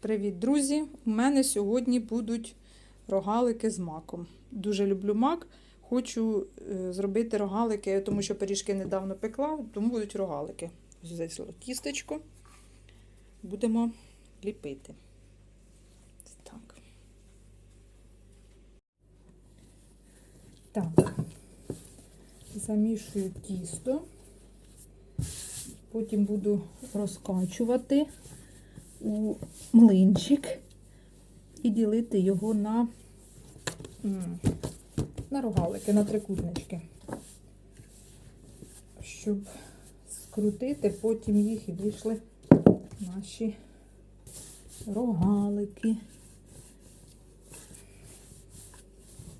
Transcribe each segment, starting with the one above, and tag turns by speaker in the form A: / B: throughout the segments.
A: Привіт, друзі! У мене сьогодні будуть рогалики з маком. Дуже люблю мак. Хочу е, зробити рогалики, тому що пиріжки недавно пекла, тому будуть рогалики. Взяла тістечко. Будемо ліпити. Так. Так. Замішую тісто. Потім буду розкачувати у млинчик і ділити його на, на рогалики, на трикутнички. Щоб скрутити, потім їх і вийшли наші рогалики.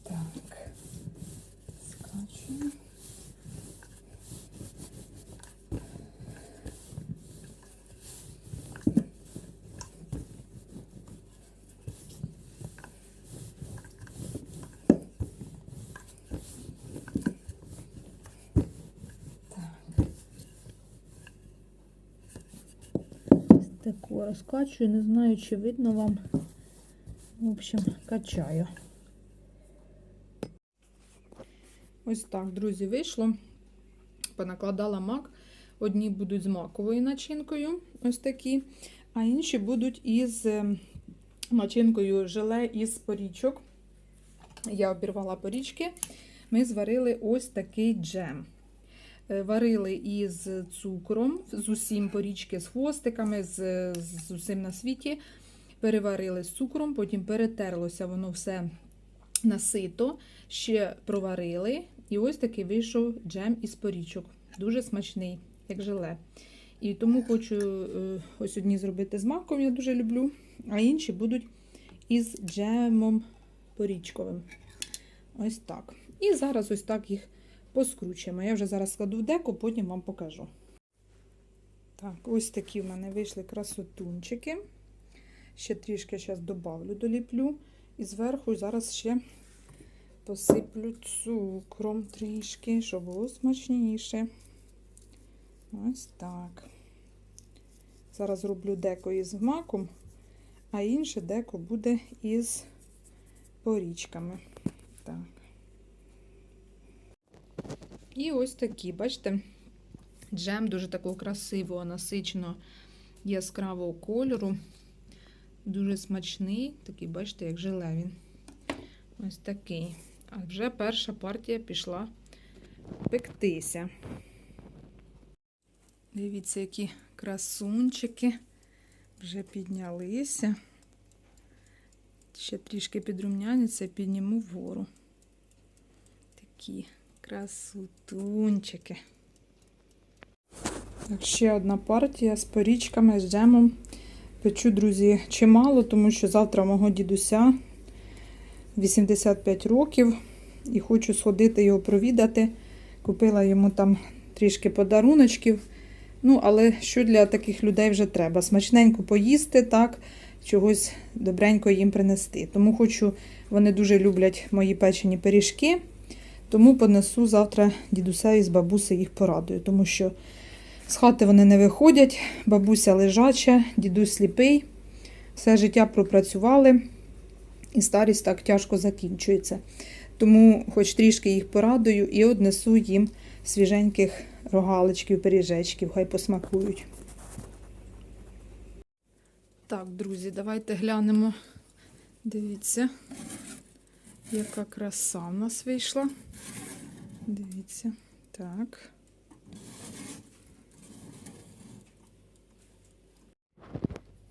A: Так, розкачую, не знаю, чи видно вам. В общем, качаю. Ось так, друзі, вийшло. Понакладала мак. Одні будуть з маковою начинкою, ось такі, а інші будуть із е, начинкою желе із порічок. Я обірвала порічки. Ми зварили ось такий джем. Е, Варили із цукром, з усім порічки, з хвостиками, з, з усім на світі. Переварили з цукром, потім перетерлося воно все на сито, ще проварили. І ось такий вийшов джем із порічок. Дуже смачний, як желе. І тому хочу е, ось одні зробити з маком, я дуже люблю, а інші будуть із джемом порічковим. Ось так. І зараз ось так їх поскручуємо. Я вже зараз складу в деко, потім вам покажу. Так, ось такі в мене вийшли красотунчики. Ще трішки зараз добавлю, доліплю. І зверху зараз ще посиплю цукром трішки, щоб було смачніше. Ось так. Зараз роблю деко із маком, а інше деко буде із порічками. Так. І ось такі, бачите, джем дуже такого красивого, насиченого, яскравого кольору. Дуже смачний, такий, бачите, як желе він. Ось такий. А вже перша партія пішла пектися. Дивіться, які красунчики вже піднялися. Ще трішки підрумняняться, підніму вгору. Такі красотунчики. Так, ще одна партія з порічками, з джемом. Печу, друзі, чимало, тому що завтра мого дідуся 85 років і хочу сходити його провідати. Купила йому там трішки подаруночків. Ну, але що для таких людей вже треба? Смачненько поїсти, так, чогось добренько їм принести. Тому хочу, вони дуже люблять мої печені пиріжки. Тому понесу завтра дідусеві з бабусею їх порадую, тому що з хати вони не виходять, бабуся лежача, дідусь сліпий, все життя пропрацювали, і старість так тяжко закінчується. Тому хоч трішки їх порадую і однесу їм свіженьких рогаличків, пиріжечків, хай посмакують. Так, друзі, давайте глянемо. Дивіться, яка краса в нас вийшла. Дивіться, так.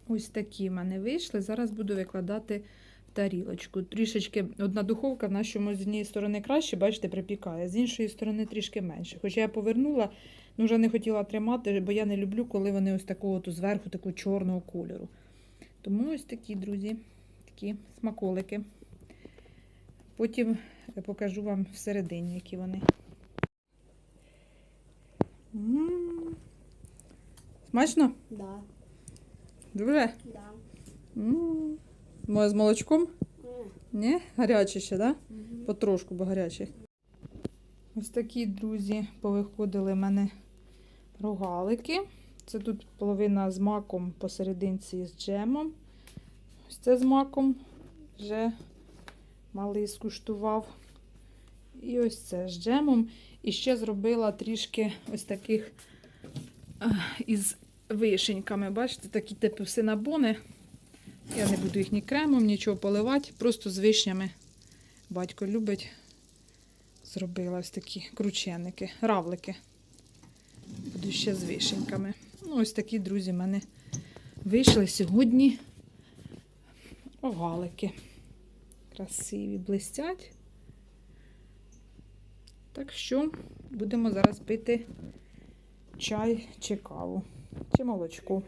A: Ось такі в мене вийшли. Зараз буду викладати тарілочку. Трішечки одна духовка в нашому з однієї сторони краще, бачите, припікає, з іншої сторони трішки менше. Хоча я повернула, ну вже не хотіла тримати, бо я не люблю, коли вони ось такого от зверху, такого чорного кольору. Тому ось такі, друзі, такі смаколики. Потім покажу вам всередині, які вони. М. Смачно?
B: Да,
A: Дуже?
B: да.
A: М. Моє з молочком?
B: М,
A: Ні? Гаряче ще, так? Да?
B: мгм.
A: Потрошку, бо гарячий. Ось такі, друзі, повиходили в мене рогалики. Це тут половина з маком посерединці з джемом. Ось це з маком. Вже малий скуштував. І ось це з джемом. І ще зробила трішки ось таких із вишеньками. Бачите, такі типу синабони. Я не буду їх ні кремом, нічого поливати, просто з вишнями. Батько любить. Зробила ось такі крученики, равлики. Буду ще з вишеньками. Ну, ось такі, друзі, в мене вийшли сьогодні огалики. Красиві, блистять. Так що будемо зараз пити чай чи каву, чи молочко.